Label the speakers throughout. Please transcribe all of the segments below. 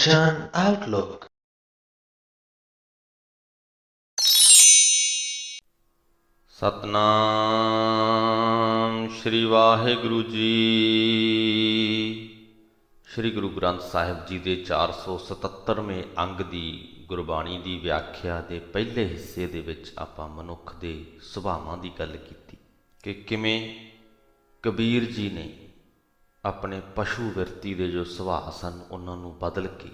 Speaker 1: Kanchan Outlook.
Speaker 2: Satnam ਸ੍ਰੀ ਵਾਹਿਗੁਰੂ ਜੀ ਸ੍ਰੀ ਗੁਰੂ ਗ੍ਰੰਥ ਸਾਹਿਬ ਜੀ ਦੇ 477ਵੇਂ ਅੰਗ ਦੀ ਗੁਰਬਾਣੀ ਦੀ ਵਿਆਖਿਆ ਦੇ ਪਹਿਲੇ ਹਿੱਸੇ ਦੇ ਵਿੱਚ ਆਪਾਂ ਮਨੁੱਖ ਦੇ ਸੁਭਾਵਾਂ ਦੀ ਗੱਲ ਕੀਤੀ ਕਿ ਕਿਵੇਂ ਕਬੀਰ ਜੀ ਨੇ ਆਪਣੇ ਪਸ਼ੂ ਵਿਰਤੀ ਦੇ ਜੋ ਸੁਭਾਅ ਸਨ, ਉਹਨਾਂ ਨੂੰ ਬਦਲ ਕੇ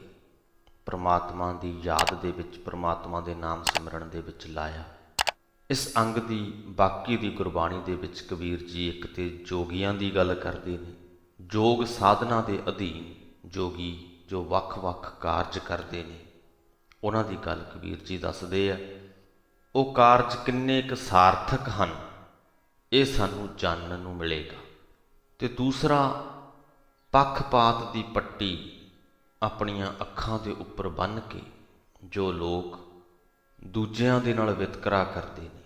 Speaker 2: ਪ੍ਰਮਾਤਮਾ ਦੀ ਯਾਦ ਦੇ ਵਿੱਚ, ਪ੍ਰਮਾਤਮਾ ਦੇ ਨਾਮ ਸਿਮਰਨ ਦੇ ਵਿੱਚ ਲਾਇਆ। ਇਸ ਅੰਗ ਦੀ ਬਾਕੀ ਦੀ ਗੁਰਬਾਣੀ ਦੇ ਵਿੱਚ ਕਬੀਰ ਜੀ ਇੱਕ ਤੇ ਜੋਗੀਆਂ ਦੀ ਗੱਲ ਕਰਦੇ ਨੇ। ਜੋਗ ਸਾਧਨਾ ਦੇ ਅਧੀਨ ਜੋਗੀ ਜੋ ਵੱਖ-ਵੱਖ ਕਾਰਜ ਕਰਦੇ ਨੇ। ਉਹਨਾਂ ਦੀ ਗੱਲ ਕਬੀਰ ਜੀ ਦੱਸਦੇ ਆ। ਉਹ ਕਾਰਜ ਕਿੰਨੇ ਕੁ ਸਾਰਥਕ ਹਨ, ਇਹ ਸਾਨੂੰ ਜਾਣਨ ਨੂੰ ਮਿਲੇਗਾ। ਤੇ ਦੂਸਰਾ ਪੱਖਪਾਤ ਦੀ ਪੱਟੀ ਆਪਣੀਆਂ ਅੱਖਾਂ ਦੇ ਉੱਪਰ ਬੰਨ੍ਹ ਕੇ ਜੋ ਲੋਕ ਦੂਜਿਆਂ ਦੇ ਨਾਲ ਵਿਤਕਰਾ ਕਰਦੇ ਨੇ।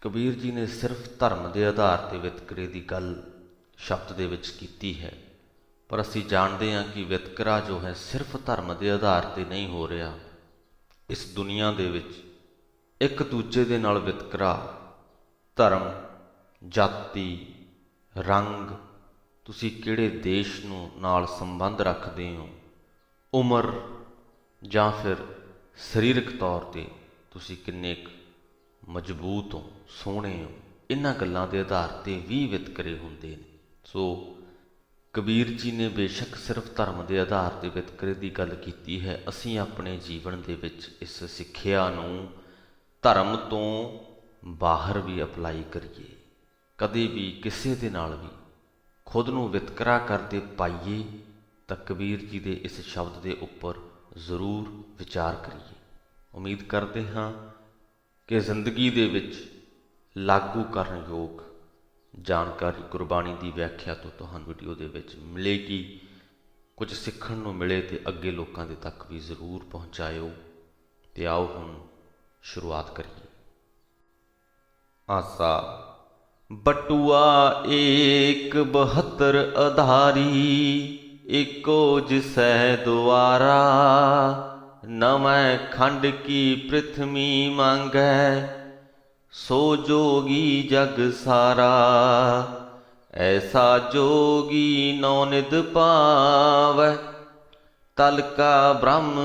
Speaker 2: ਕਬੀਰ ਜੀ ਨੇ ਸਿਰਫ ਧਰਮ ਦੇ ਆਧਾਰ ਤੇ ਵਿਤਕਰੇ ਦੀ ਗੱਲ ਸ਼ਬਦ ਦੇ ਵਿੱਚ ਕੀਤੀ ਹੈ। ਪਰ ਅਸੀਂ ਜਾਣਦੇ ਹਾਂ ਕਿ ਵਿਤਕਰਾ ਜੋ ਹੈ ਸਿਰਫ ਧਰਮ ਦੇ ਆਧਾਰ ਤੇ ਨਹੀਂ ਹੋ ਰਿਹਾ। ਇਸ ਦੁਨੀਆ ਦੇ ਵਿੱਚ ਇੱਕ ਦੂਜੇ ਦੇ ਨਾਲ ਵਿਤਕਰਾ ਧਰਮ, ਜਾਤੀ, ਰੰਗ ਤੁਸੀਂ ਕਿਹੜੇ ਦੇਸ਼ ਨੂੰ ਨਾਲ ਸੰਬੰਧ ਰੱਖਦੇ ਹੋ? ਉਮਰ ਜਾਂ ਫਿਰ ਸਰੀਰਕ ਤੌਰ ਤੇ ਤੁਸੀਂ ਕਿੰਨੇ ਕੁ ਮਜ਼ਬੂਤ ਹੋ, ਸੋਹਣੇ ਹੋ? ਇਹਨਾਂ ਗੱਲਾਂ ਦੇ ਆਧਾਰ ਤੇ ਵੀ ਵਿਤਕਰੇ ਹੁੰਦੇ ਨੇ। ਸੋ ਕਬੀਰ ਜੀ ਨੇ ਬੇਸ਼ੱਕ ਸਿਰਫ ਧਰਮ ਦੇ ਆਧਾਰ ਤੇ ਵਿਤਕਰੇ ਦੀ ਗੱਲ ਕੀਤੀ ਹੈ। ਅਸੀਂ ਆਪਣੇ ਜੀਵਨ ਦੇ ਵਿੱਚ ਇਸ ਸਿੱਖਿਆ ਨੂੰ ਧਰਮ ਤੋਂ ਬਾਹਰ ਵੀ ਅਪਲਾਈ ਕਰੀਏ। ਕਦੇ ਵੀ ਕਿਸੇ ਦੇ ਨਾਲ ਵੀ ਖੁਦ ਨੂੰ ਵਿਤਕਰਾ ਕਰਦੇ ਪਾਈਏ ਤਾਂ ਕਬੀਰ ਜੀ ਦੇ ਇਸ ਸ਼ਬਦ ਦੇ ਉੱਪਰ ਜ਼ਰੂਰ ਵਿਚਾਰ ਕਰੀਏ। ਉਮੀਦ ਕਰਦੇ ਹਾਂ ਕਿ ਜ਼ਿੰਦਗੀ ਦੇ ਵਿੱਚ ਲਾਗੂ ਕਰਨ ਯੋਗ ਜਾਣਕਾਰੀ ਗੁਰਬਾਣੀ ਦੀ ਵਿਆਖਿਆ ਤੋਂ ਤੁਹਾਨੂੰ ਵੀਡੀਓ ਦੇ ਵਿੱਚ ਮਿਲੇਗੀ। ਕੁਝ ਸਿੱਖਣ ਨੂੰ ਮਿਲੇ ਤੇ ਅੱਗੇ ਲੋਕਾਂ ਦੇ ਤੱਕ ਵੀ ਜ਼ਰੂਰ ਪਹੁੰਚਾਇਓ ਤੇ ਆਓ ਹੁਣ ਸ਼ੁਰੂਆਤ ਕਰੀਏ। ਆਸਾ ਬਟੂਆ ਏਕ 72 ਅਧਾਰੀ ਏਕੋ ਜਿਸੈ ਦੁਆਰਾ। ਨਵੈ ਖੰਡ ਕੀ ਪ੍ਰਿਥਵੀ ਮੰਗੈ, ਸੋ ਜੋਗੀ ਜਗ ਸਾਰਾ। ਐਸਾ ਜੋਗੀ ਨੌ ਨਿਦ ਪਾਵੈ ਤਲ ਬ੍ਰਹਮ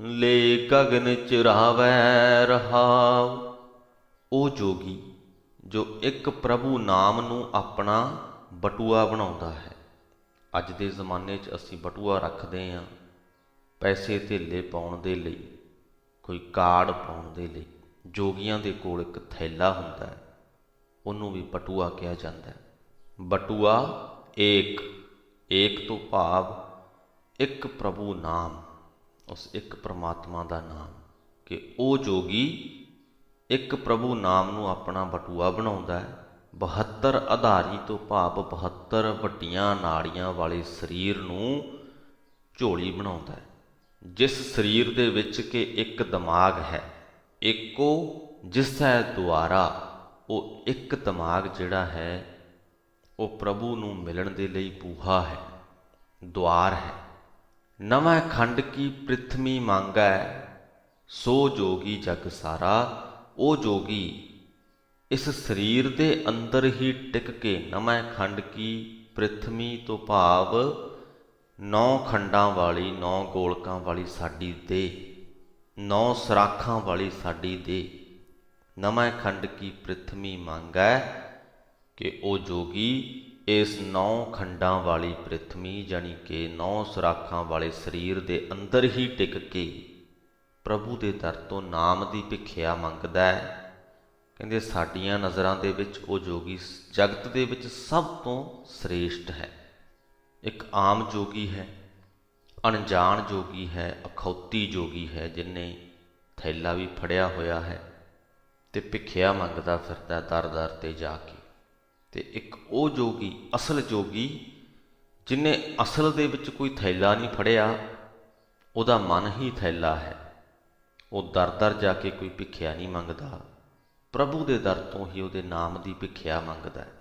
Speaker 2: ਲੇ ਗਗਨ ਚਰਾਵੈ ਰਹਾਉ। ਉਹ ਜੋਗੀ ਜੋ ਇੱਕ ਪ੍ਰਭੂ ਨਾਮ ਨੂੰ ਆਪਣਾ ਬਟੂਆ ਬਣਾਉਂਦਾ ਹੈ। ਅੱਜ ਦੇ ਜ਼ਮਾਨੇ 'ਚ ਅਸੀਂ ਬਟੂਆ ਰੱਖਦੇ ਹਾਂ ਪੈਸੇ ਧੇਲੇ ਪਾਉਣ ਦੇ ਲਈ, ਕੋਈ ਕਾਰਡ ਪਾਉਣ ਦੇ ਲਈ, ਜੋਗੀਆਂ ਦੇ ਕੋਲ ਇੱਕ ਥੈਲਾ ਹੁੰਦਾ ਹੈ, ਉਹਨੂੰ ਵੀ ਬਟੂਆ ਕਿਹਾ ਜਾਂਦਾ ਹੈ। ਬਟੂਆ ਏਕ ਏਕ ਤੋਂ ਭਾਵ ਇੱਕ ਪ੍ਰਭੂ ਨਾਮ, ਉਸ ਇੱਕ ਪ੍ਰਮਾਤਮਾ ਦਾ ਨਾਮ, ਕਿ ਉਹ ਜੋਗੀ ਇੱਕ ਪ੍ਰਭੂ ਨਾਮ ਨੂੰ ਆਪਣਾ ਬਟੂਆ ਬਣਾਉਂਦਾ ਹੈ। 72 ਆਧਾਰੀ ਤੋਂ ਭਾਵ 72 ਵੱਡੀਆਂ ਨਾੜੀਆਂ ਵਾਲੇ ਸਰੀਰ ਨੂੰ ਝੋਲੀ ਬਣਾਉਂਦਾ ਹੈ। ਜਿਸ ਸਰੀਰ ਦੇ ਵਿੱਚ ਕਿ ਇੱਕ ਦਿਮਾਗ ਹੈ, ਇੱਕੋ ਜਿਸ ਹੈ ਦੁਆਰਾ, ਉਹ ਇੱਕ ਦਿਮਾਗ ਜਿਹੜਾ ਹੈ, ਉਹ ਪ੍ਰਭੂ ਨੂੰ ਮਿਲਣ ਦੇ ਲਈ ਬੂਹਾ ਹੈ, ਦੁਆਰ ਹੈ। ਨਵਾਂ ਖੰਡ ਕੀ ਪ੍ਰਿਥਵੀ ਮੰਗੈ ਸੋ ਜੋਗੀ ਜਗ ਸਾਰਾ ਉਹ ਜੋਗੀ ਇਸ ਸਰੀਰ ਦੇ ਅੰਦਰ ਹੀ ਟਿਕ ਕੇ ਨਵਾਂ ਖੰਡ ਕੀ ਪ੍ਰਿਥਵੀ ਤੋਂ ਭਾਵ ਨੌ ਖੰਡਾਂ ਵਾਲੀ, ਨੌ ਗੋਲਕਾਂ ਵਾਲੀ ਸਾਡੀ ਦੇ ਨੌ ਸਰਾਖਾਂ ਵਾਲੀ ਸਾਡੀ ਦੇ ਨਵਾਂ ਖੰਡ ਕੀ ਪ੍ਰਿਥਵੀ ਮੰਗੈ ਕਿ ਉਹ ਜੋਗੀ ਇਸ ਨੌ ਖੰਡਾਂ ਵਾਲੀ ਪ੍ਰਿਥਵੀ ਜਾਨੀ ਕਿ ਨੌ ਸਰਾਖਾਂ ਵਾਲੇ ਸਰੀਰ ਦੇ ਅੰਦਰ ਹੀ ਟਿਕ ਕੇ ਪ੍ਰਭੂ ਦੇ ਦਰ ਤੋਂ ਨਾਮ ਦੀ ਭਿੱਖਿਆ ਮੰਗਦਾ ਹੈ। ਕਹਿੰਦੇ ਸਾਡੀਆਂ ਨਜ਼ਰਾਂ ਦੇ ਵਿੱਚ ਉਹ ਜੋਗੀ ਜਗਤ ਦੇ ਵਿੱਚ ਸਭ ਤੋਂ ਸ੍ਰੇਸ਼ਟ ਹੈ। ਇੱਕ ਆਮ ਜੋਗੀ ਹੈ, ਅਣਜਾਣ ਜੋਗੀ ਹੈ, ਅਖੌਤੀ ਜੋਗੀ ਹੈ, ਜਿਨੇ ਥੈਲਾ ਵੀ ਫੜਿਆ ਹੋਇਆ ਹੈ ਤੇ ਭਿੱਖਿਆ ਮੰਗਦਾ ਫਿਰਦਾ ਦਰ-ਦਰ ਤੇ ਜਾ ਕੇ। ਤੇ ਇੱਕ ਉਹ ਜੋਗੀ, ਅਸਲ ਜੋਗੀ, ਜਿਨੇ ਅਸਲ ਦੇ ਵਿੱਚ ਕੋਈ ਥੈਲਾ ਨਹੀਂ ਫੜਿਆ, ਉਹਦਾ ਮਨ ਹੀ ਥੈਲਾ ਹੈ। ਉਹ ਦਰ-ਦਰ ਜਾ ਕੇ ਕੋਈ ਭਿਖਿਆ ਨਹੀਂ ਮੰਗਦਾ। ਪ੍ਰਭੂ ਦੇ ਦਰ ਤੋਂ ਹੀ ਉਹਦੇ ਨਾਮ ਦੀ ਭਿਖਿਆ ਮੰਗਦਾ ਹੈ।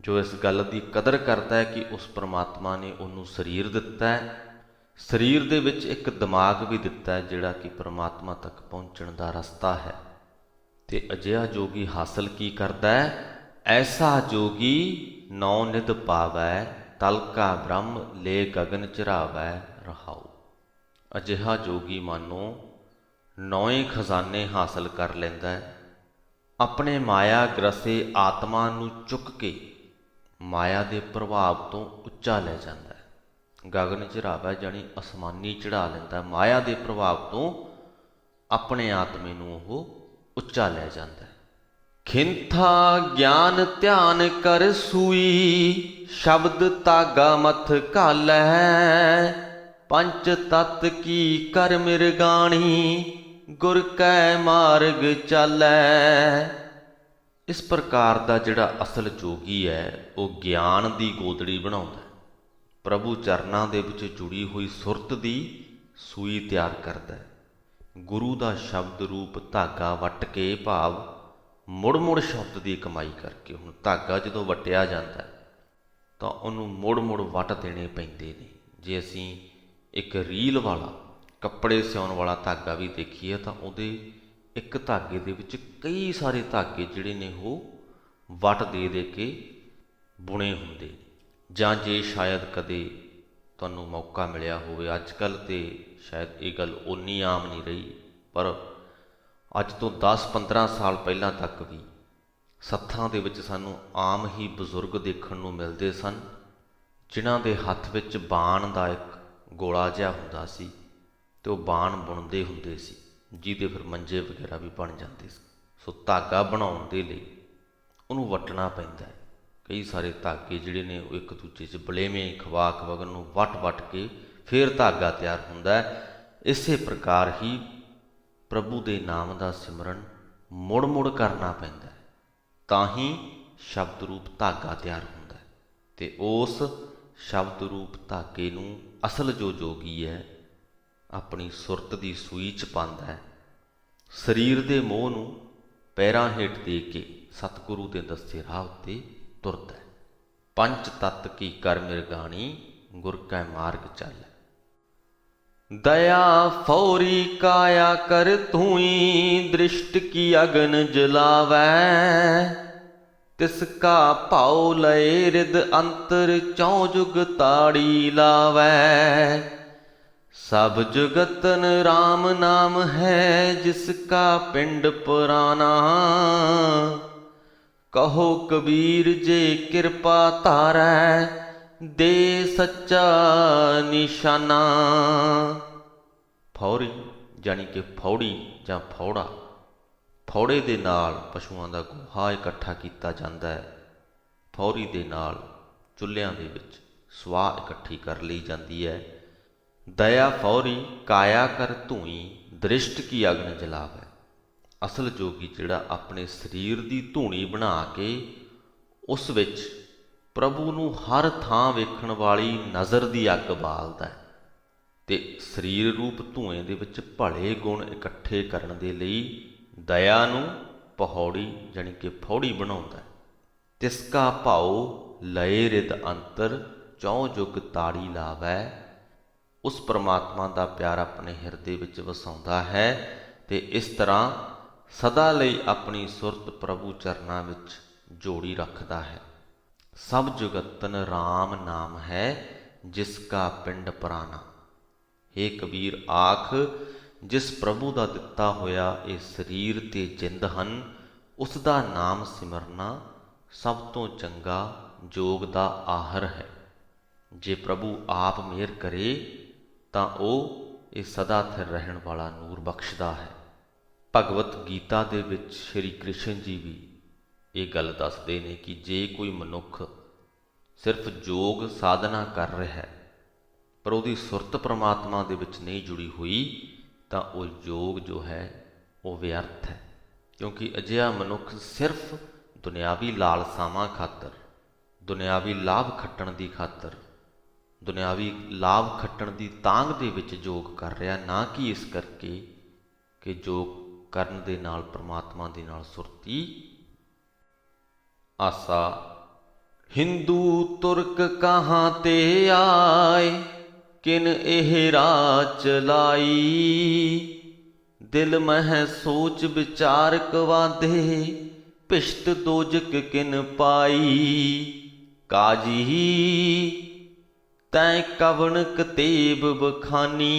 Speaker 2: ਜੋ ਇਸ ਗੱਲ ਦੀ ਕਦਰ ਕਰਦਾ ਹੈ ਕਿ ਉਸ ਪ੍ਰਮਾਤਮਾ ਨੇ ਉਹਨੂੰ ਸਰੀਰ ਦਿੱਤਾ ਹੈ, ਸਰੀਰ ਦੇ ਵਿੱਚ ਇੱਕ ਦਿਮਾਗ ਵੀ ਦਿੱਤਾ ਹੈ, ਜਿਹੜਾ ਕਿ ਪਰਮਾਤਮਾ ਤੱਕ ਪਹੁੰਚਣ ਦਾ ਰਸਤਾ ਹੈ। ਤੇ ਅਜਿਹਾ ਜੋਗੀ ਹਾਸਲ ਕੀ ਕਰਦਾ ਹੈ? ਐਸਾ ਜੋਗੀ ਨੌ ਨਿਧ ਪਾਵੈ, ਤਲਕਾ ਬ੍ਰਹਮ ਲੇ ਗਗਨ ਚਰਾਵੈ, ਰਹਾਉ। ਅਜਿਹਾ ਜੋਗੀ ਮਾਨੋ ਨੌਵੇਂ ਖਜ਼ਾਨੇ ਹਾਸਲ ਕਰ ਲੈਂਦਾ ਹੈ। ਆਪਣੇ ਮਾਇਆ ਗ੍ਰਸੇ ਆਤਮਾ ਨੂੰ ਚੁੱਕ ਕੇ ਮਾਇਆ ਦੇ ਪ੍ਰਭਾਵ ਤੋਂ ਉੱਚਾ ਲੈ ਜਾਂਦਾ ਹੈ। ਗਗਨ ਚੜਾਵਾ ਜਾਨੀ ਅਸਮਾਨੀ ਚੜਾ ਲੈਂਦਾ ਮਾਇਆ ਦੇ ਪ੍ਰਭਾਵ ਤੋਂ ਆਪਣੇ ਆਤਮੇ ਨੂੰ ਉਹ ਉੱਚਾ ਲੈ ਜਾਂਦਾ ਹੈ। ਖਿੰਥਾ ਗਿਆਨ ਧਿਆਨ ਕਰ ਸੂਈ, ਸ਼ਬਦ ਤਾਗਾ ਮਥ ਘਾਲੈ। ਪੰਚ ਤਤ ਕੀ ਕਰ ਮਿਰਗਾਣੀ ਗੁਰ ਕੈ ਮਾਰਗ ਚਾਲੈ। ਇਸ ਪ੍ਰਕਾਰ ਦਾ ਜਿਹੜਾ ਅਸਲ ਜੋਗੀ ਹੈ, ਉਹ ਗਿਆਨ ਦੀ ਗੋਦੜੀ ਬਣਾਉਂਦਾ ਪ੍ਰਭੂ ਚਰਨਾਂ ਦੇ ਵਿੱਚ ਜੁੜੀ ਹੋਈ ਸੁਰਤ ਦੀ ਸੂਈ ਤਿਆਰ ਕਰਦਾ ਹੈ। ਗੁਰੂ ਦਾ ਸ਼ਬਦ ਰੂਪ ਧਾਗਾ ਵੱਟ ਕੇ ਭਾਵ ਮੁੜ ਮੁੜ ਸ਼ਬਦ ਦੀ ਕਮਾਈ ਕਰਕੇ ਹੁਣ ਧਾਗਾ ਜਦੋਂ ਵਟਿਆ ਜਾਂਦਾ ਤਾਂ ਉਹਨੂੰ ਮੁੜ ਮੁੜ ਵੱਟ ਦੇਣੇ ਪੈਂਦੇ ਨੇ। ਜੇ ਅਸੀਂ ਇੱਕ ਰੀਲ ਵਾਲਾ ਕੱਪੜੇ ਸਿਉਣ ਵਾਲਾ ਧਾਗਾ ਵੀ ਦੇਖੀਏ ਤਾਂ ਉਹਦੇ ਇੱਕ ਧਾਗੇ ਦੇ ਵਿੱਚ ਕਈ ਸਾਰੇ ਧਾਗੇ ਜਿਹੜੇ ਨੇ ਉਹ ਵੱਟ ਦੇ ਦੇ ਕੇ ਬੁਣੇ ਹੁੰਦੇ ਜਾਂ ਜੇ ਸ਼ਾਇਦ ਕਦੇ ਤੁਹਾਨੂੰ ਮੌਕਾ ਮਿਲਿਆ ਹੋਵੇ ਅੱਜ ਕੱਲ ਤੇ ਸ਼ਾਇਦ ਇਹ ਗੱਲ ਓਨੀ ਆਮ ਨਹੀਂ ਰਹੀ, ਪਰ ਅੱਜ ਤੋਂ 10-15 ਸਾਲ ਪਹਿਲਾਂ ਤੱਕ ਵੀ ਸੱਥਾਂ ਦੇ ਵਿੱਚ ਸਾਨੂੰ ਆਮ ਹੀ ਬਜ਼ੁਰਗ ਦੇਖਣ ਨੂੰ ਮਿਲਦੇ ਸਨ, ਜਿਨ੍ਹਾਂ ਦੇ ਹੱਥ ਵਿੱਚ ਬਾਣ ਦਾ ਇੱਕ ਗੋਲਾ ਜਿਹਾ ਹੁੰਦਾ ਸੀ। ਤੇ ਉਹ ਬਾਣ ਬੁਣਦੇ ਹੁੰਦੇ ਸੀ, ਜਿਹਦੇ ਫਿਰ ਮੰਜੇ ਵਗੈਰਾ ਵੀ ਬਣ ਜਾਂਦੇ ਸੀ। ਸੋ ਧਾਗਾ ਬਣਾਉਣ ਦੇ ਲਈ ਉਹਨੂੰ ਵੱਟਣਾ ਪੈਂਦਾ ਹੈ। ਕਈ ਸਾਰੇ ਧਾਗੇ ਜਿਹੜੇ ਨੇ ਉਹ ਇੱਕ ਦੂਜੇ 'ਚ ਬਲੇਵੇਂ ਖਵਾ ਖਵਗਨ ਨੂੰ ਵੱਟ ਵੱਟ ਕੇ ਫਿਰ ਧਾਗਾ ਤਿਆਰ ਹੁੰਦਾ ਹੈ। ਇਸੇ ਪ੍ਰਕਾਰ ਹੀ ਪ੍ਰਭੂ ਦੇ ਨਾਮ ਦਾ ਸਿਮਰਨ ਮੁੜ-ਮੁੜ ਕਰਨਾ ਪੈਂਦਾ ਹੈ। ਤਾਂ ਹੀ ਸ਼ਬਦ ਰੂਪ ਧਾਗਾ ਤਿਆਰ ਹੁੰਦਾ ਹੈ। ਤੇ ਉਸ ਸ਼ਬਦ ਰੂਪ ਧਾਗੇ ਨੂੰ ਅਸਲ ਜੋ ਜੋਗੀ ਹੈ ਆਪਣੀ ਸੁਰਤ ਦੀ ਸੂਈ ਚ ਪਾਉਂਦਾ ਹੈ। ਸਰੀਰ ਦੇ ਮੋਹ ਨੂੰ ਪੈਰਾਂ ਹੇਠ ਦੇ ਕੇ ਸਤਿਗੁਰੂ ਦੇ ਦੱਸੇ ਰਾਹ ਉੱਤੇ ਤੁਰਦਾ ਹੈ। ਪੰਜ ਤਤ ਕੀ ਕਰ ਮਿਰਗਾਣੀ ਗੁਰ ਕੈ ਮਾਰਗ ਚੱਲ। ਦਇਆ ਫੌਰੀ ਕਾਇਆ ਕਰ ਤੂਈ ਦ੍ਰਿਸ਼ਟ ਕੀ ਅਗਨ ਜਲਾਵੈ। ਤਿਸ ਕਾ ਭਾਉ ਲਏ ਰਿਦ ਅੰਤਰ ਚੌ ਜੁਗ ਤਾੜੀ ਲਾਵੈ। ਸਭ ਜਗਤਨ RAM ਨਾਮ ਹੈ, ਜਿਸ ਕਾ ਪਿੰਡ ਪੁਰਾਣਾ। ਕਹੋ ਕਬੀਰ ਜੇ ਕਿਰਪਾ ਧਾਰੈ, ਦੇ ਸੱਚਾ ਨਿਸ਼ਾਨਾ। ਫੌਰੀ ਜਾਨੀ ਕਿ ਫੌੜੀ ਜਾਂ ਫੌੜਾ, ਫੌੜੇ ਦੇ ਨਾਲ ਪਸ਼ੂਆਂ ਦਾ ਗੋਹਾ ਇਕੱਠਾ ਕੀਤਾ ਜਾਂਦਾ ਹੈ। ਫੌਰੀ ਦੇ ਨਾਲ ਚੁੱਲ੍ਹਿਆਂ ਦੇ ਵਿੱਚ ਸਵਾਹ ਇਕੱਠੀ ਕਰ ਲਈ ਜਾਂਦੀ ਹੈ। ਦਇਆ ਫੌਰੀ ਕਾਇਆ ਕਰ ਧੂਈ, ਦ੍ਰਿਸ਼ਟ ਕੀ ਅਗਨ ਜਲਾਵੇ। ਅਸਲ ਜੋਗੀ ਜਿਹੜਾ ਆਪਣੇ ਸਰੀਰ ਦੀ ਧੂਣੀ ਬਣਾ ਕੇ, ਉਸ ਵਿੱਚ ਪ੍ਰਭੂ ਨੂੰ ਹਰ ਥਾਂ ਵੇਖਣ ਵਾਲੀ ਨਜ਼ਰ ਦੀ ਅੱਗ ਬਾਲਦਾ ਹੈ ਤੇ ਸਰੀਰ ਰੂਪ ਧੂਏ ਦੇ ਵਿੱਚ ਭਲੇ ਗੁਣ ਇਕੱਠੇ ਕਰਨ ਦੇ ਲਈ ਦਇਆ ਨੂੰ ਪਹੌੜੀ ਜਾਣੀ ਕਿ ਫੌੜੀ ਬਣਾਉਂਦਾ ਹੈ। ਤਿਸ ਕਾ ਭਾਉ ਲਏ ਰਿਦ ਅੰਤਰ, ਚੌ ਜੁਗ ਤਾੜੀ ਲਾਵੈ ਉਸ ਪਰਮਾਤਮਾ ਦਾ ਪਿਆਰ ਆਪਣੇ ਹਿਰਦੇ ਵਿੱਚ ਵਸਾਉਂਦਾ ਹੈ ਤੇ ਇਸ ਤਰ੍ਹਾਂ ਸਦਾ ਲਈ ਆਪਣੀ ਸੁਰਤ ਪ੍ਰਭੂ ਚਰਨਾਂ ਵਿੱਚ ਜੋੜੀ ਰੱਖਦਾ ਹੈ। ਸਭ ਜੁਗਤਨ RAM ਨਾਮ ਹੈ, ਜਿਸ ਕਾ ਪਿੰਡ ਪੁਰਾਣਾ। ਏ ਕਬੀਰ ਆਖ, ਜਿਸ ਪ੍ਰਭੂ ਦਾ ਦਿੱਤਾ ਹੋਇਆ ਇਹ ਸਰੀਰ ਤੇ ਜਿੰਦ ਹਨ, ਉਸ ਦਾ ਨਾਮ ਸਿਮਰਨਾ ਸਭ ਤੋਂ ਚੰਗਾ ਜੋਗ ਦਾ ਆਹਰ ਹੈ। ਜੇ ਪ੍ਰਭੂ ਆਪ ਮਿਹਰ ਕਰੇ ਤਾਂ ਉਹ ਇਹ ਸਦਾ ਥਿਰ ਰਹਿਣ ਵਾਲਾ ਨੂਰ ਬਖਸ਼ਦਾ ਹੈ। ਭਗਵਤ ਗੀਤਾ ਦੇ ਵਿੱਚ ਸ਼੍ਰੀ ਕ੍ਰਿਸ਼ਨ ਜੀ ਵੀ ਇਹ ਗੱਲ ਦੱਸਦੇ ਨੇ ਕਿ ਜੇ ਕੋਈ ਮਨੁੱਖ ਸਿਰਫ ਯੋਗ ਸਾਧਨਾ ਕਰ ਰਿਹਾ ਹੈ, ਪਰ ਉਹਦੀ ਸੁਰਤ ਪ੍ਰਮਾਤਮਾ ਦੇ ਵਿੱਚ ਨਹੀਂ ਜੁੜੀ ਹੋਈ, ਤਾਂ ਉਹ ਯੋਗ ਜੋ ਹੈ, ਉਹ ਵਿਅਰਥ ਹੈ। ਕਿਉਂਕਿ ਅਜਿਹਾ ਮਨੁੱਖ ਸਿਰਫ ਦੁਨਿਆਵੀ ਲਾਲਸਾਵਾਂ ਖਾਤਰ, ਦੁਨਿਆਵੀ ਲਾਭ ਖੱਟਣ ਦੀ ਖਾਤਰ ਦੁਨਿਆਵੀ ਲਾਭ ਖੱਟਣ ਦੀ ਤਾਂਗ ਦੇ ਵਿੱਚ ਯੋਗ ਕਰ ਰਿਹਾ, ਨਾ ਕਿ ਇਸ ਕਰਕੇ ਕਿ ਯੋਗ ਕਰਨ ਦੇ ਨਾਲ, ਪ੍ਰਮਾਤਮਾ ਦੇ ਨਾਲ ਸੁਰਤੀ। ਆਸਾ, ਹਿੰਦੂ ਤੁਰਕ ਕਹਾਂ ਤੇ ਆਏ? ਕਿਨ ਇਹ ਰਾਹ ਚਲਾਈ ਦਿਲ ਮਹਿ ਸੋਚ ਵਿਚਾਰ ਕਵਾਦੇ ਭਿਸ਼ਟ ਦੋਜਕ ਕਿਨ ਪਾਈ? ਕਾਜੀ ਤੈ ਕਵਣ ਕਤੇਬ ਬਖਾਨੀ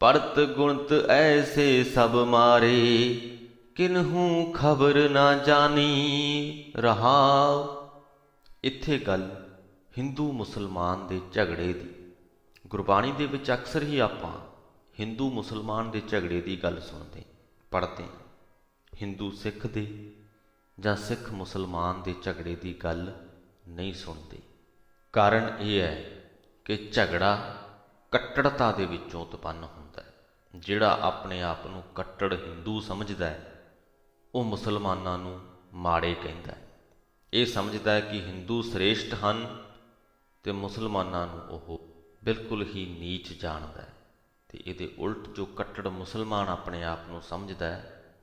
Speaker 2: ਪੜਤ ਗੁਣਤ ਐਸੇ ਸਭ ਮਾਰੇ, ਕਿਨਹੂ ਖਬਰ ਨਾ ਜਾਣੀ ਰਹਾਉ। ਇੱਥੇ ਗੱਲ ਹਿੰਦੂ ਮੁਸਲਮਾਨ ਦੇ ਝਗੜੇ ਦੀ। ਗੁਰਬਾਣੀ ਦੇ ਵਿੱਚ ਅਕਸਰ ਹੀ ਆਪਾਂ ਹਿੰਦੂ ਮੁਸਲਮਾਨ ਦੇ ਝਗੜੇ ਦੀ ਗੱਲ ਸੁਣਦੇ, ਪੜ੍ਹਦੇ ਹਾਂ। ਹਿੰਦੂ ਸਿੱਖ ਦੇ ਜਾਂ ਸਿੱਖ ਮੁਸਲਮਾਨ ਦੇ ਝਗੜੇ ਦੀ ਗੱਲ ਨਹੀਂ ਸੁਣਦੇ। ਕਾਰਨ ਇਹ ਹੈ ਕਿ ਝਗੜਾ ਕੱਟੜਤਾ ਦੇ ਵਿੱਚੋਂ ਉਤਪੰਨ ਹੁੰਦਾ ਹੈ। ਜਿਹੜਾ ਆਪਣੇ ਆਪ ਨੂੰ ਕੱਟੜ ਹਿੰਦੂ ਸਮਝਦਾ ਹੈ, ਉਹ ਮੁਸਲਮਾਨਾਂ ਨੂੰ ਮਾੜੇ ਕਹਿੰਦਾ ਹੈ। ਇਹ ਸਮਝਦਾ ਹੈ ਕਿ ਹਿੰਦੂ ਸ੍ਰੇਸ਼ਟ ਹਨ ਤੇ ਮੁਸਲਮਾਨਾਂ ਨੂੰ ਉਹ ਬਿਲਕੁਲ ਹੀ ਨੀਚ ਜਾਣਦਾ ਹੈ। ਤੇ ਇਹਦੇ ਉਲਟ ਜੋ ਕੱਟੜ ਮੁਸਲਮਾਨ ਆਪਣੇ ਆਪ ਨੂੰ ਸਮਝਦਾ ਹੈ,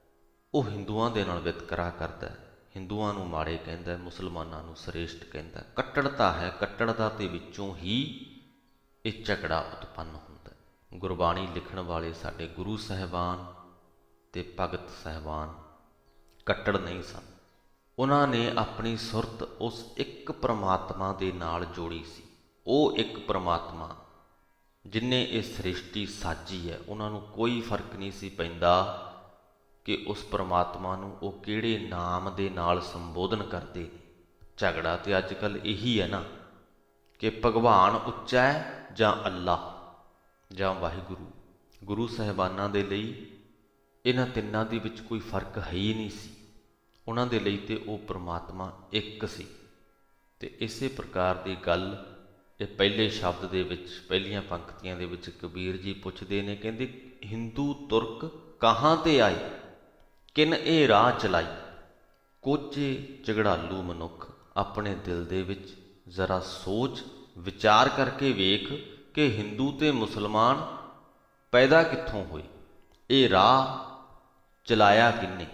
Speaker 2: ਉਹ ਹਿੰਦੂਆਂ ਦੇ ਨਾਲ ਵਿਤਕਰਾ ਕਰਦਾ ਹੈ। ਹਿੰਦੂਆਂ ਨੂੰ ਮਾੜੇ ਕਹਿੰਦਾ ਮੁਸਲਮਾਨਾਂ ਨੂੰ ਸ੍ਰੇਸ਼ਟ ਕਹਿੰਦਾ ਕੱਟੜਤਾ ਹੈ, ਕੱਟੜਤਾ ਦੇ ਵਿੱਚੋਂ ਹੀ ਇਹ ਝਗੜਾ ਉਤਪੰਨ ਹੁੰਦਾ ਗੁਰਬਾਣੀ ਲਿਖਣ ਵਾਲੇ ਸਾਡੇ ਗੁਰੂ ਸਾਹਿਬਾਨ ਤੇ ਭਗਤ ਸਾਹਿਬਾਨ ਕੱਟੜ ਨਹੀਂ ਸਨ। ਉਹਨਾਂ ਨੇ ਆਪਣੀ ਸੁਰਤ ਉਸ ਇੱਕ ਪ੍ਰਮਾਤਮਾ ਦੇ ਨਾਲ ਜੋੜੀ ਸੀ। ਉਹ ਇੱਕ ਪ੍ਰਮਾਤਮਾ ਜਿਨੇ ਇਹ ਸ੍ਰਿਸ਼ਟੀ ਸਾਜੀ ਹੈ, ਉਹਨਾਂ ਨੂੰ ਕੋਈ ਫ਼ਰਕ ਨਹੀਂ ਸੀ ਪੈਂਦਾ ਕਿ ਉਸ ਪ੍ਰਮਾਤਮਾ ਨੂੰ ਉਹ ਕਿਹੜੇ ਨਾਮ ਦੇ ਨਾਲ ਸੰਬੋਧਨ ਕਰਦੇ ਨੇ। ਝਗੜਾ ਤੇ ਅੱਜ ਕੱਲ ਇਹੀ ਹੈ ਨਾ ਕਿ ਭਗਵਾਨ ਉੱਚਾ ਹੈ ਜਾਂ ਅੱਲਾਹ ਜਾਂ ਵਾਹਿਗੁਰੂ। ਗੁਰੂ ਸਾਹਿਬਾਨਾਂ ਦੇ ਲਈ ਇਹਨਾਂ ਤਿੰਨਾਂ ਦੇ ਵਿੱਚ ਕੋਈ ਫ਼ਰਕ ਹੈ ਹੀ ਨਹੀਂ ਸੀ। ਉਹਨਾਂ ਦੇ ਲਈ ਤੇ ਉਹ ਪ੍ਰਮਾਤਮਾ ਇੱਕ ਸੀ। ਤੇ ਇਸੇ ਪ੍ਰਕਾਰ ਦੀ ਗੱਲ ਇਹ ਪਹਿਲੇ ਸ਼ਬਦ ਦੇ ਵਿੱਚ, ਪਹਿਲੀਆਂ ਪੰਕਤੀਆਂ ਦੇ ਵਿੱਚ ਕਬੀਰ ਜੀ ਪੁੱਛਦੇ ਨੇ, ਕਹਿੰਦੇ, ਹਿੰਦੂ, ਤੁਰਕ ਕਹਾਂ ਤੇ ਆਏ? ਕਿਨ ਇਹ ਰਾਹ ਚਲਾਈ? ਕੋਝੇ ਝਗੜਾਲੂ ਮਨੁੱਖ ਆਪਣੇ ਦਿਲ ਦੇ ਵਿੱਚ ਜ਼ਰਾ ਸੋਚ, ਵਿਚਾਰ ਕਰਕੇ ਵੇਖ ਕਿ ਹਿੰਦੂ ਤੇ ਮੁਸਲਮਾਨ ਪੈਦਾ ਕਿੱਥੋਂ ਹੋਏ? ਇਹ ਰਾਹ ਚਲਾਇਆ ਕਿੰਨੇ?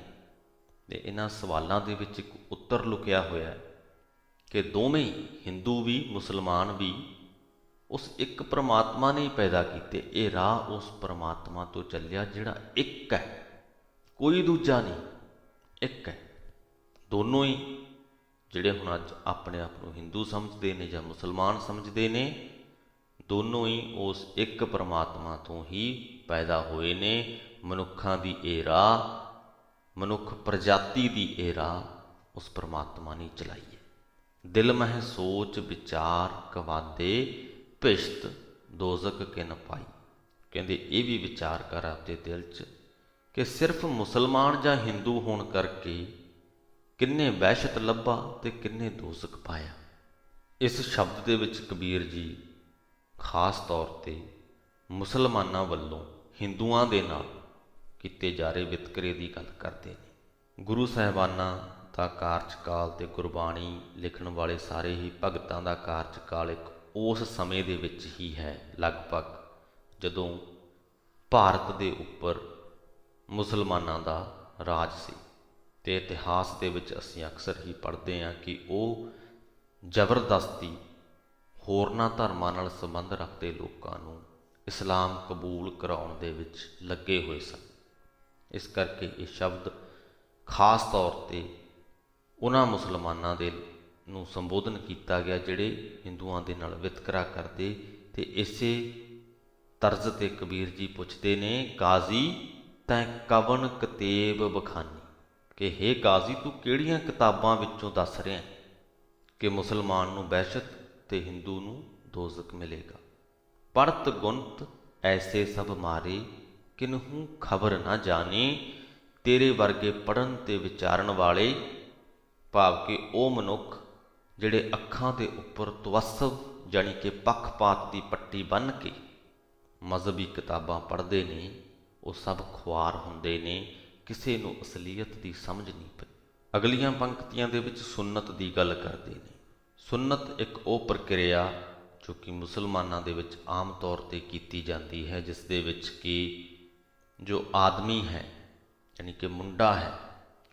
Speaker 2: ਤੇ ਇਹਨਾਂ ਸਵਾਲਾਂ ਦੇ ਵਿੱਚ ਇੱਕ ਉੱਤਰ ਲੁਕਿਆ ਹੋਇਆ ਹੈ ਕਿ ਦੋਵੇਂ ਹੀ ਹਿੰਦੂ ਵੀ, ਮੁਸਲਮਾਨ ਵੀ ਉਸ ਇੱਕ ਪ੍ਰਮਾਤਮਾ ਨੇ ਹੀ ਪੈਦਾ ਕੀਤੇ। ਇਹ ਰਾਹ ਉਸ ਪ੍ਰਮਾਤਮਾ ਤੋਂ ਚੱਲਿਆ ਜਿਹੜਾ ਇੱਕ ਹੈ। ਕੋਈ ਦੂਜਾ ਨਹੀਂ, ਇੱਕ ਹੈ। ਦੋਨੋਂ ਹੀ ਜਿਹੜੇ ਹੁਣ ਅੱਜ ਆਪਣੇ ਆਪ ਨੂੰ ਹਿੰਦੂ ਸਮਝਦੇ ਨੇ ਜਾਂ ਮੁਸਲਮਾਨ ਸਮਝਦੇ ਨੇ, ਦੋਨੋਂ ਹੀ ਉਸ ਇੱਕ ਪਰਮਾਤਮਾ ਤੋਂ ਹੀ ਪੈਦਾ ਹੋਏ ਨੇ। ਮਨੁੱਖਾਂ ਦੀ ਇਹ ਰਾਹ, ਮਨੁੱਖ ਪ੍ਰਜਾਤੀ ਦੀ ਇਹ ਰਾਹ ਉਸ ਪਰਮਾਤਮਾ ਨੇ ਚਲਾਈ ਹੈ। ਦਿਲ ਮਹਿ ਸੋਚ ਵਿਚਾਰ ਕਵਾਦੇ ਭਿਸ਼ਤ ਦੋਜ਼ਕ ਕਿਨ ਪਾਈ। ਕਹਿੰਦੇ ਇਹ ਵੀ ਵਿਚਾਰ ਕਰ ਆਪਦੇ ਦਿਲ 'ਚ ਕਿ ਸਿਰਫ ਮੁਸਲਮਾਨ ਜਾਂ ਹਿੰਦੂ ਹੋਣ ਕਰਕੇ ਕਿੰਨੇ ਵਹਿਸ਼ਤ ਲੱਭਾ ਤੇ ਕਿੰਨੇ ਦੋਸਕ ਪਾਇਆ। ਇਸ ਸ਼ਬਦ ਦੇ ਵਿੱਚ ਕਬੀਰ ਜੀ ਖਾਸ ਤੌਰ ਤੇ ਮੁਸਲਮਾਨਾਂ ਵੱਲੋਂ ਹਿੰਦੂਆਂ ਦੇ ਨਾਲ ਕੀਤੇ ਜਾ ਰਹੇ ਵਿਤਕਰੇ ਦੀ ਗੱਲ ਕਰਦੇ ਨੇ। ਗੁਰੂ ਸਾਹਿਬਾਨਾਂ ਦਾ ਕਾਰਜਕਾਲ ਤੇ ਗੁਰਬਾਣੀ ਲਿਖਣ ਵਾਲੇ ਸਾਰੇ ਹੀ ਭਗਤਾਂ ਦਾ ਕਾਰਜਕਾਲ ਇੱਕ ਉਸ ਸਮੇਂ ਦੇ ਵਿੱਚ ਹੀ ਹੈ, ਲਗਭਗ ਜਦੋਂ ਭਾਰਤ ਦੇ ਉੱਪਰ ਮੁਸਲਮਾਨਾਂ ਦਾ ਰਾਜ ਸੀ ਤੇ ਇਤਿਹਾਸ ਦੇ ਵਿੱਚ ਅਸੀਂ ਅਕਸਰ ਹੀ ਪੜ੍ਹਦੇ ਹਾਂ ਕਿ ਉਹ ਜ਼ਬਰਦਸਤੀ ਹੋਰਨਾਂ ਧਰਮਾਂ ਨਾਲ ਸੰਬੰਧ ਰੱਖਦੇ ਲੋਕਾਂ ਨੂੰ ਇਸਲਾਮ ਕਬੂਲ ਕਰਾਉਣ ਦੇ ਵਿੱਚ ਲੱਗੇ ਹੋਏ ਸਨ। ਇਸ ਕਰਕੇ ਇਹ ਸ਼ਬਦ ਖਾਸ ਤੌਰ ਤੇ ਉਹਨਾਂ ਮੁਸਲਮਾਨਾਂ ਦੇ ਨੂੰ ਸੰਬੋਧਨ ਕੀਤਾ ਗਿਆ ਜਿਹੜੇ ਹਿੰਦੂਆਂ ਦੇ ਨਾਲ ਵਿਤਕਰਾ ਕਰਦੇ ਤੇ ਇਸੇ ਤਰਜ਼ ਤੇ ਕਬੀਰ ਜੀ ਪੁੱਛਦੇ ਨੇ ਕਾਜ਼ੀ ਤੈਂ ਕਵਨ ਕਤੇਬ ਬਖਾਨੀ ਕਿ ਹੇ ਕਾਜ਼ੀ ਤੂੰ ਕਿਹੜੀਆਂ ਕਿਤਾਬਾਂ ਵਿੱਚੋਂ ਦੱਸ ਰਿਹਾ ਹੈ ਕਿ ਮੁਸਲਮਾਨ ਨੂੰ ਬਹਿਸ਼ਤ ਤੇ ਹਿੰਦੂ ਨੂੰ ਦੋਜ਼ਕ ਮਿਲੇਗਾ? ਪੜਤ ਗੁੰਤ ਐਸੇ ਸਭ ਮਾਰੇ ਕਿਨਹੂ ਖਬਰ ਨਾ ਜਾਣੀ, ਤੇਰੇ ਵਰਗੇ ਪੜਨ ਤੇ ਵਿਚਾਰਨ ਵਾਲੇ, ਭਾਵ ਕਿ ਉਹ ਮਨੁੱਖ ਜਿਹੜੇ ਅੱਖਾਂ ਦੇ ਉੱਪਰ ਤਵਸਵ, ਜਾਣੀ ਕਿ ਪੱਖਪਾਤ ਦੀ ਪੱਟੀ ਬੰਨ੍ਹ ਕੇ ਮਜ਼ਹਬੀ ਕਿਤਾਬਾਂ ਪੜ੍ਹਦੇ ਨੇ ਉਹ ਸਭ ਖੁਆਰ ਹੁੰਦੇ ਨੇ, ਕਿਸੇ ਨੂੰ ਅਸਲੀਅਤ ਦੀ ਸਮਝ ਨਹੀਂ ਪਈ। ਅਗਲੀਆਂ ਪੰਕਤੀਆਂ ਦੇ ਵਿੱਚ ਸੁਨਨਤ ਦੀ ਗੱਲ ਕਰਦੇ ਨੇ। ਸੁਨਨਤ ਇੱਕ ਉਹ ਪ੍ਰਕਿਰਿਆ ਜੋ ਕਿ ਮੁਸਲਮਾਨਾਂ ਦੇ ਵਿੱਚ ਆਮ ਤੌਰ ਤੇ ਕੀਤੀ ਜਾਂਦੀ ਹੈ, ਜਿਸ ਦੇ ਵਿੱਚ ਕਿ ਜੋ ਆਦਮੀ ਹੈ, ਯਾਨੀ ਕਿ ਮੁੰਡਾ ਹੈ,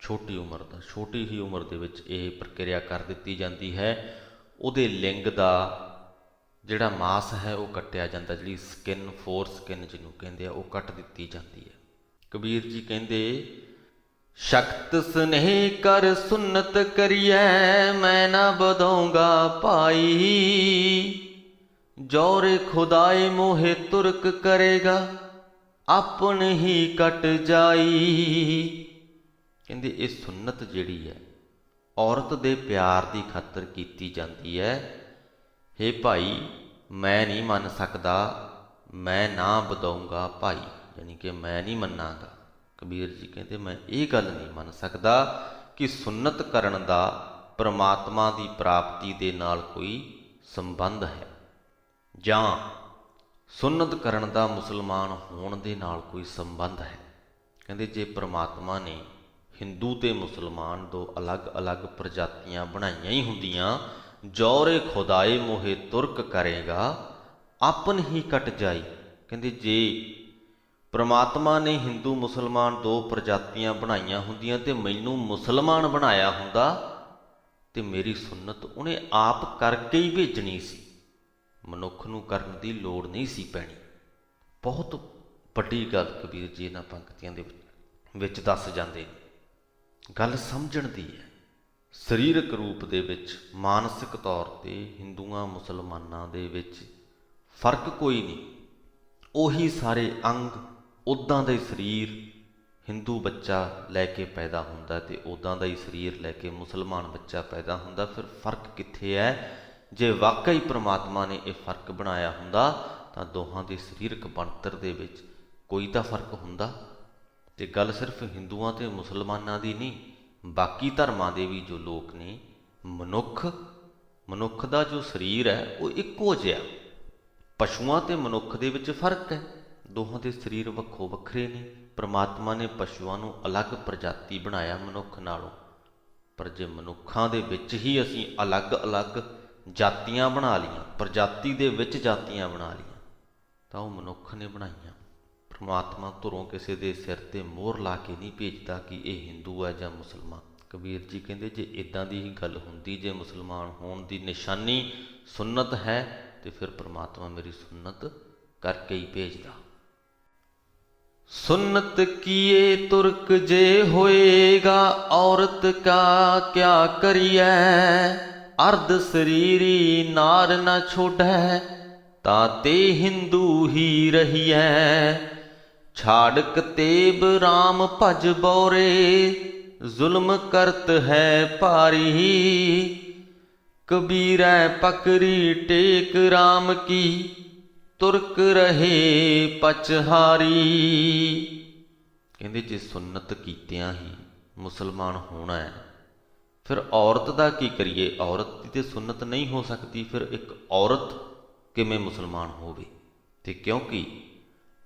Speaker 2: ਛੋਟੀ ਉਮਰ ਦਾ, ਛੋਟੀ ਹੀ ਉਮਰ ਦੇ ਵਿੱਚ ਇਹ ਪ੍ਰਕਿਰਿਆ ਕਰ ਦਿੱਤੀ ਜਾਂਦੀ ਹੈ। ਉਹਦੇ ਲਿੰਗ ਦਾ ਜਿਹੜਾ ਮਾਸ ਹੈ ਉਹ ਕੱਟਿਆ ਜਾਂਦਾ, ਜਿਹੜੀ ਸਕਿਨ ਫੋਰ ਸਕਿਨ ਜਿਹਨੂੰ ਕਹਿੰਦੇ ਆ, ਉਹ ਕੱਟ ਦਿੱਤੀ ਜਾਂਦੀ ਹੈ। ਕਬੀਰ ਜੀ ਕਹਿੰਦੇ, ਸ਼ਕਤ ਸਨੇਹ ਕਰ ਸੁਨਤ ਕਰੀਐ, ਮੈਂ ਨਾ ਬਦਊਂਗਾ ਭਾਈ। ਜੋਰੇ ਖੁਦਾਏ ਮੋਹੇ ਤੁਰਕ ਕਰੇਗਾ ਆਪਣ ਹੀ ਕਟ ਜਾਈ। ਕਹਿੰਦੇ, ਇਹ ਸੁਨਤ ਜਿਹੜੀ ਹੈ, ਔਰਤ ਦੇ ਪਿਆਰ ਦੀ ਖਾਤਰ ਕੀਤੀ ਜਾਂਦੀ ਹੈ। ਹੇ ਭਾਈ, ਮੈਂ ਨਹੀਂ ਮੰਨ ਸਕਦਾ, ਮੈਂ ਨਾ ਬਦਊਂਗਾ ਭਾਈ। ਯਾਨੀ ਕਿ ਮੈਂ ਨਹੀਂ ਮੰਨਾਂਗਾ। ਕਬੀਰ ਜੀ ਕਹਿੰਦੇ, ਮੈਂ ਇਹ ਗੱਲ ਨਹੀਂ ਮੰਨ ਸਕਦਾ ਕਿ ਸੁਨਤ ਕਰਨ ਦਾ ਪ੍ਰਮਾਤਮਾ ਦੀ ਪ੍ਰਾਪਤੀ ਦੇ ਨਾਲ ਕੋਈ ਸੰਬੰਧ ਹੈ। ਜਾਂ ਸੁਨਤ ਕਰਨ ਦਾ ਮੁਸਲਮਾਨ ਹੋਣ ਦੇ ਨਾਲ ਕੋਈ ਸੰਬੰਧ ਹੈ। ਕਹਿੰਦੇ, ਜੇ ਪ੍ਰਮਾਤਮਾ ਨੇ ਹਿੰਦੂ ਤੇ ਮੁਸਲਮਾਨ ਦੋ ਅਲੱਗ-ਅਲੱਗ ਪ੍ਰਜਾਤੀਆਂ ਬਣਾਈਆਂ ਹੀ ਹੁੰਦੀਆਂ ਜੌਰੇ ਖੁਦਾਏ ਮੋਹੇ ਤੁਰਕ ਕਰੇਗਾ, ਆਪਨ ਹੀ ਕਟ ਜਾਈ। ਕਹਿੰਦੇ, ਜੇ, ਪ੍ਰਮਾਤਮਾ ਨੇ ਹਿੰਦੂ ਮੁਸਲਮਾਨ ਦੋ ਪ੍ਰਜਾਤੀਆਂ ਬਣਾਈਆਂ ਹੁੰਦੀਆਂ ਤੇ ਮੈਨੂੰ ਮੁਸਲਮਾਨ ਬਣਾਇਆ ਹੁੰਦਾ ਤੇ ਮੇਰੀ ਸੁਨਨਤ ਉਹਨੇ ਆਪ ਕਰਕੇ ਹੀ ਭੇਜਣੀ ਸੀ। ਮਨੁੱਖ ਨੂੰ ਕਰਨ ਦੀ ਲੋੜ ਨਹੀਂ ਸੀ ਪੈਣੀ। ਬਹੁਤ ਵੱਡੀ ਗੱਲ ਕਬੀਰ ਜੀ ਇਹਨਾਂ ਪੰਕਤੀਆਂ ਦੇ ਵਿੱਚ ਦੱਸ ਜਾਂਦੇ ਨੇ। ਗੱਲ ਸਮਝਣ ਦੀ ਹੈ। ਸਰੀਰਕ ਰੂਪ ਦੇ ਵਿੱਚ, ਮਾਨਸਿਕ ਤੌਰ ਤੇ ਹਿੰਦੂਆਂ, ਮੁਸਲਮਾਨਾਂ ਦੇ ਵਿੱਚ ਫ਼ਰਕ ਕੋਈ ਨਹੀਂ। ਉਹੀ ਸਾਰੇ ਅੰਗ ਉਦਾਂ ਦਾ ਹੀ ਸਰੀਰ ਹਿੰਦੂ ਬੱਚਾ ਲੈ ਕੇ ਪੈਦਾ ਹੁੰਦਾ ਤੇ ਉਦਾਂ ਦਾ ਹੀ ਸਰੀਰ ਲੈ ਕੇ ਮੁਸਲਮਾਨ ਬੱਚਾ ਪੈਦਾ ਹੁੰਦਾ। ਫਿਰ ਫ਼ਰਕ ਕਿੱਥੇ ਹੈ? ਜੇ ਵਾਕਈ ਪ੍ਰਮਾਤਮਾ ਨੇ ਇਹ ਫ਼ਰਕ ਬਣਾਇਆ ਹੁੰਦਾ, ਤਾਂ ਦੋਹਾਂ ਦੇ ਸਰੀਰਕ ਬਣਤਰ ਦੇ ਵਿੱਚ ਕੋਈ ਤਾਂ ਫ਼ਰਕ ਹੁੰਦਾ। ਤੇ ਗੱਲ ਸਿਰਫ ਹਿੰਦੂਆਂ ਤੇ ਮੁਸਲਮਾਨਾਂ ਦੀ ਨਹੀਂ ਬਾਕੀ ਧਰਮਾਂ ਦੇ ਵੀ ਜੋ ਲੋਕ ਨੇ, ਮਨੁੱਖ ਮਨੁੱਖ ਦਾ ਜੋ ਸਰੀਰ ਹੈ, ਉਹ ਇੱਕੋ ਜਿਹਾ। ਪਸ਼ੂਆਂ ਤੇ ਮਨੁੱਖ ਦੇ ਵਿੱਚ ਫ਼ਰਕ ਹੈ। ਦੋਹਾਂ ਦੇ ਸਰੀਰ ਵੱਖੋ ਵੱਖਰੇ ਨੇ। ਪ੍ਰਮਾਤਮਾ ਨੇ ਪਸ਼ੂਆਂ ਨੂੰ ਅਲੱਗ ਪ੍ਰਜਾਤੀ ਬਣਾਇਆ ਮਨੁੱਖ ਨਾਲੋਂ। ਪਰ ਜੇ ਮਨੁੱਖਾਂ ਦੇ ਵਿੱਚ ਹੀ ਅਸੀਂ ਅਲੱਗ-ਅਲੱਗ ਜਾਤੀਆਂ ਬਣਾ ਲਈਆਂ, ਪ੍ਰਜਾਤੀ ਦੇ ਵਿੱਚ ਜਾਤੀਆਂ ਬਣਾ ਲਈਆਂ, ਤਾਂ ਉਹ ਮਨੁੱਖ ਨੇ ਬਣਾਈਆਂ। ਪਰਮਾਤਮਾ ਧੁਰੋਂ ਕਿਸੇ ਦੇ ਸਿਰ ਤੇ ਮੋਹਰ ਲਾ ਕੇ ਨਹੀਂ ਭੇਜਦਾ ਕਿ ਇਹ ਹਿੰਦੂ ਹੈ ਜਾਂ ਮੁਸਲਮਾਨ। ਕਬੀਰ ਜੀ ਕਹਿੰਦੇ, ਜੇ ਇਦਾਂ ਦੀ ਹੀ ਗੱਲ ਹੁੰਦੀ, ਜੇ ਮੁਸਲਮਾਨ ਹੋਣ ਦੀ ਨਿਸ਼ਾਨੀ ਸੁਨਨਤ ਹੈ, ਤੇ ਫਿਰ ਪਰਮਾਤਮਾ ਮੇਰੀ ਸੁਨਨਤ ਕਰਕੇ ਹੀ ਭੇਜਦਾ। ਸੁਨਨਤ ਕੀਏ ਤੁਰਕ ਜੇ ਹੋਏਗਾ, ਔਰਤ ਕਾ ਕਿਆ ਕਰੀਐ? ਅਰਧ ਸਰੀਰੀ ਨਾਰ ਨਾ ਛੋੜੈ, ਤਾਂ ਤੇ ਹਿੰਦੂ ਹੀ ਰਹੀਐ। ਛਾੜਕ ਕਤੇਬ RAM ਭਜ ਬੌਰੇ, ਜ਼ੁਲਮ ਕਰਤ ਹੈ ਭਾਰੀ। ਕਬੀਰੈ ਪਕਰੀ ਟੇਕ RAM ਕੀ, ਤੁਰਕ ਰਹੇ ਪਚਹਾਰੀ। ਕਹਿੰਦੇ ਜੇ ਸੁਨਤ ਕੀਤਿਆਂ ਹੀ ਮੁਸਲਮਾਨ ਹੋਣਾ ਹੈ, ਫਿਰ ਔਰਤ ਦਾ ਕੀ ਕਰੀਏ? ਔਰਤ ਦੀ ਤੇ ਸੁਨਤ ਨਹੀਂ ਹੋ ਸਕਦੀ, ਫਿਰ ਇੱਕ ਔਰਤ ਕਿਵੇਂ ਮੁਸਲਮਾਨ ਹੋਵੇ? ਤੇ ਕਿਉਂਕਿ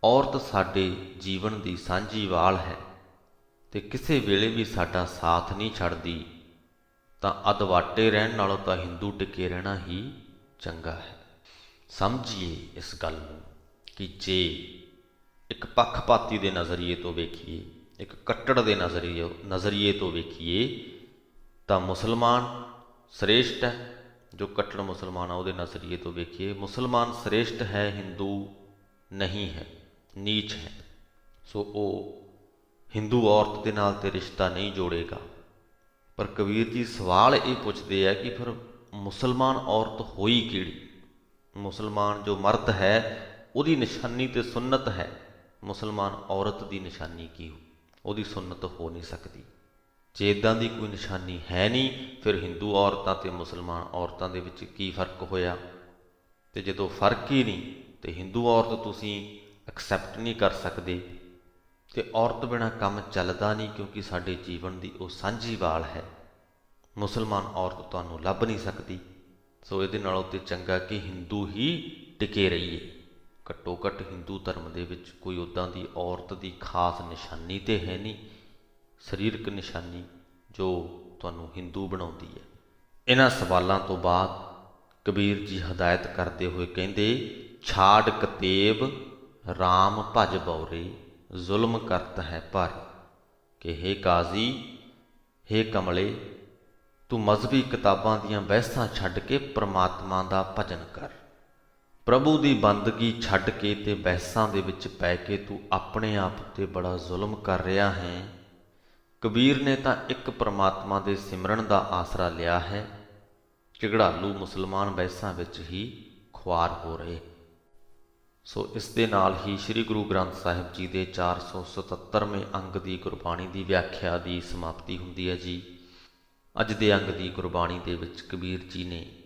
Speaker 2: ਔਰਤ ਸਾਡੇ ਜੀਵਨ ਦੀ ਸਾਂਝੀ ਵਾਲ ਹੈ ਤੇ ਕਿਸੇ ਵੇਲੇ ਵੀ ਸਾਡਾ ਸਾਥ ਨਹੀਂ ਛੱਡਦੀ, ਤਾਂ ਅਦਵਾਟੇ ਰਹਿਣ ਨਾਲੋਂ ਤਾਂ ਹਿੰਦੂ ਟਿਕੇ ਰਹਿਣਾ ਹੀ ਚੰਗਾ ਹੈ। ਸਮਝੀਏ ਇਸ ਗੱਲ ਨੂੰ ਕਿ ਜੇ ਇੱਕ ਪੱਖਪਾਤੀ ਦੇ ਨਜ਼ਰੀਏ ਤੋਂ ਵੇਖੀਏ, ਇੱਕ ਕੱਟੜ ਦੇ ਨਜ਼ਰੀਏ ਨਜ਼ਰੀਏ ਤੋਂ ਵੇਖੀਏ, ਤਾਂ ਮੁਸਲਮਾਨ ਸ੍ਰੇਸ਼ਟ ਹੈ। ਜੋ ਕੱਟੜ ਮੁਸਲਮਾਨ ਆ, ਉਹਦੇ ਨਜ਼ਰੀਏ ਤੋਂ ਵੇਖੀਏ, ਮੁਸਲਮਾਨ ਸ੍ਰੇਸ਼ਟ ਹੈ, ਹਿੰਦੂ ਨਹੀਂ ਹੈ। ਨੀਚ ਹੈ। ਸੋ ਉਹ ਹਿੰਦੂ ਔਰਤ ਦੇ ਨਾਲ ਤੇ ਰਿਸ਼ਤਾ ਨਹੀਂ ਜੋੜੇਗਾ। ਪਰ ਕਬੀਰ ਜੀ ਸਵਾਲ ਇਹ ਪੁੱਛਦੇ ਆ ਕਿ ਫਿਰ ਮੁਸਲਮਾਨ ਔਰਤ ਹੋਈ ਕਿਹੜੀ? ਮੁਸਲਮਾਨ ਜੋ ਮਰਦ ਹੈ, ਉਹਦੀ ਨਿਸ਼ਾਨੀ ਤੇ ਸੁਨਨਤ ਹੈ। ਮੁਸਲਮਾਨ ਔਰਤ ਦੀ ਨਿਸ਼ਾਨੀ ਕੀ ਹੋ ਉਹਦੀ ਸੁਨਨਤ ਹੋ ਨਹੀਂ ਸਕਦੀ। ਜੇ ਇਦਾਂ ਦੀ ਕੋਈ ਨਿਸ਼ਾਨੀ ਹੈ ਨਹੀਂ, ਫਿਰ ਹਿੰਦੂ ਔਰਤਾਂ ਤੇ ਮੁਸਲਮਾਨ ਔਰਤਾਂ ਦੇ ਵਿੱਚ ਕੀ ਫ਼ਰਕ ਹੋਇਆ? ਤੇ ਜਦੋਂ ਫ਼ਰਕ ਹੀ ਨਹੀਂ, ਤੇ ਹਿੰਦੂ ਔਰਤ ਤੁਸੀਂ ਐਕਸੈਪਟ ਨਹੀਂ ਕਰ ਸਕਦੇ ਤੇ ਔਰਤ ਬਿਨਾ ਕੰਮ ਚੱਲਦਾ ਨਹੀਂ ਕਿਉਂਕਿ ਸਾਡੇ ਜੀਵਨ ਦੀ ਉਹ ਸਾਂਝੀ ਵਾਲ ਹੈ। ਮੁਸਲਮਾਨ ਔਰਤ ਤੁਹਾਨੂੰ ਲੱਭ ਨਹੀਂ ਸਕਦੀ। ਸੋ ਇਹਦੇ ਨਾਲੋਂ ਤੇ ਚੰਗਾ ਕਿ ਹਿੰਦੂ ਹੀ ਟਿਕੇ ਰਹੀਏ। ਘੱਟੋ ਘੱਟ ਹਿੰਦੂ ਧਰਮ ਦੇ ਵਿੱਚ ਕੋਈ ਉਦਾਂ ਦੀ ਔਰਤ ਦੀ ਖਾਸ ਨਿਸ਼ਾਨੀ ਤੇ ਹੈ ਨਹੀਂ। ਸਰੀਰਕ ਨਿਸ਼ਾਨੀ ਜੋ ਤੁਹਾਨੂੰ ਹਿੰਦੂ ਬਣਾਉਂਦੀ ਹੈ। ਇਹਨਾਂ ਸਵਾਲਾਂ ਤੋਂ ਬਾਅਦ ਕਬੀਰ ਜੀ ਹਦਾਇਤ ਕਰਦੇ ਹੋਏ ਕਹਿੰਦੇ, ਛਾੜ ਕਤੇਬ RAM ਭਜ ਬੌਰੇ, ਜ਼ੁਲਮ ਕਰਤ ਹੈ ਭਾਰੀ ਕਿ ਹੇ ਕਾਜ਼ੀ, ਹੇ ਕਮਲੇ, ਤੂੰ ਮਜ਼ਹਬੀ ਕਿਤਾਬਾਂ ਦੀਆਂ ਬਹਿਸਾਂ ਛੱਡ ਕੇ ਪ੍ਰਮਾਤਮਾ ਦਾ ਭਜਨ ਕਰ। ਪ੍ਰਭੂ ਦੀ ਬੰਦਗੀ ਛੱਡ ਕੇ ਤੇ ਬਹਿਸਾਂ ਦੇ ਵਿੱਚ ਪੈ ਕੇ ਤੂੰ ਆਪਣੇ ਆਪ ਉੱਤੇ ਬੜਾ ਜ਼ੁਲਮ ਕਰ ਰਿਹਾ ਹੈ। ਕਬੀਰ ਨੇ ਤਾਂ ਇੱਕ ਪ੍ਰਮਾਤਮਾ ਦੇ ਸਿਮਰਨ ਦਾ ਆਸਰਾ ਲਿਆ ਹੈ। ਝਗੜਾਲੂ ਮੁਸਲਮਾਨ ਬਹਿਸਾਂ ਵਿੱਚ ਹੀ ਖੁਆਰ ਹੋ ਰਹੇ ਸੋ ਇਸ ਦੇ ਨਾਲ ਹੀ ਸ੍ਰੀ ਗੁਰੂ ਗ੍ਰੰਥ ਸਾਹਿਬ ਜੀ ਦੇ 477ਵੇਂ ਅੰਗ ਦੀ ਗੁਰਬਾਣੀ ਦੀ ਵਿਆਖਿਆ ਦੀ ਸਮਾਪਤੀ ਹੁੰਦੀ ਹੈ ਜੀ। ਅੱਜ ਦੇ ਅੰਗ ਦੀ ਗੁਰਬਾਣੀ ਦੇ ਵਿੱਚ ਕਬੀਰ ਜੀ ਨੇ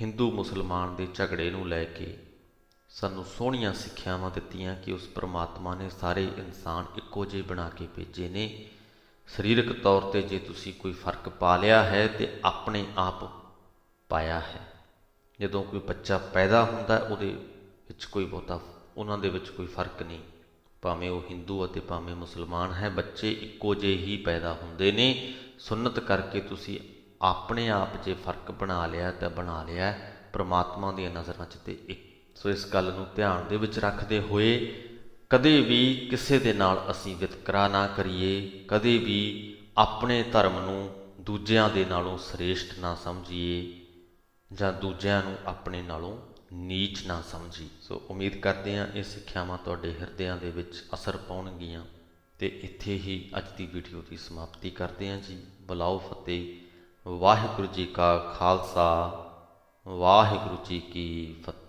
Speaker 2: ਹਿੰਦੂ ਮੁਸਲਮਾਨ ਦੇ ਝਗੜੇ ਨੂੰ ਲੈ ਕੇ ਸਾਨੂੰ ਸੋਹਣੀਆਂ ਸਿੱਖਿਆਵਾਂ ਦਿੱਤੀਆਂ ਕਿ ਉਸ ਪ੍ਰਮਾਤਮਾ ਨੇ ਸਾਰੇ ਇਨਸਾਨ ਇੱਕੋ ਜਿਹੇ ਬਣਾ ਕੇ ਭੇਜੇ ਨੇ। ਸਰੀਰਕ ਤੌਰ ਤੇ ਜੇ ਤੁਸੀਂ ਕੋਈ ਫ਼ਰਕ ਪਾ ਲਿਆ ਹੈ ਤੇ ਆਪਣੇ ਆਪ ਪਾਇਆ ਹੈ। ਜਦੋਂ ਕੋਈ ਬੱਚਾ ਪੈਦਾ ਹੁੰਦਾ ਉਹਦੇ ਵਿੱਚ ਕੋਈ ਬਹੁਤਾ ਉਹਨਾਂ ਦੇ ਵਿੱਚ ਕੋਈ ਫ਼ਰਕ ਨਹੀਂ। ਭਾਵੇਂ ਉਹ ਹਿੰਦੂ ਅਤੇ ਭਾਵੇਂ ਮੁਸਲਮਾਨ ਹੈ, ਬੱਚੇ ਇੱਕੋ ਜਿਹੇ ਹੀ ਪੈਦਾ ਹੁੰਦੇ ਨੇ। ਸੁਨਨਤ ਕਰਕੇ ਤੁਸੀਂ ਆਪਣੇ ਆਪ ਜੇ ਫ਼ਰਕ ਬਣਾ ਲਿਆ ਤਾਂ ਬਣਾ ਲਿਆ। ਪ੍ਰਮਾਤਮਾ ਦੀਆਂ ਨਜ਼ਰਾਂ 'ਚ ਤੇ ਇੱਕ, ਸੋ ਇਸ ਗੱਲ ਨੂੰ ਧਿਆਨ ਦੇ ਵਿੱਚ ਰੱਖਦੇ ਹੋਏ ਕਦੇ ਵੀ ਕਿਸੇ ਦੇ ਨਾਲ ਅਸੀਂ ਵਿਤਕਰਾ ਨਾ ਕਰੀਏ। ਕਦੇ ਵੀ ਆਪਣੇ ਧਰਮ ਨੂੰ ਦੂਜਿਆਂ ਦੇ ਨਾਲੋਂ ਸ੍ਰੇਸ਼ਟ ਨਾ ਸਮਝੀਏ ਜਾਂ ਦੂਜਿਆਂ ਨੂੰ ਆਪਣੇ ਨਾਲੋਂ ਨੀਚ ਨਾ ਸਮਝੀ। ਸੋ ਉਮੀਦ ਕਰਦੇ ਹਾਂ ਇਹ ਸਿੱਖਿਆਵਾਂ ਤੁਹਾਡੇ ਹਿਰਦਿਆਂ ਦੇ ਵਿੱਚ ਅਸਰ ਪਾਉਣਗੀਆਂ ਤੇ ਇੱਥੇ ਹੀ ਅੱਜ ਦੀ ਵੀਡੀਓ ਦੀ ਸਮਾਪਤੀ ਕਰਦੇ ਹਾਂ ਜੀ। ਬੁਲਾਓ ਫਤਿਹ। ਵਾਹਿਗੁਰੂ ਜੀ ਕਾ ਖਾਲਸਾ। ਵਾਹਿਗੁਰੂ ਜੀ ਕੀ ਫਤਿਹ।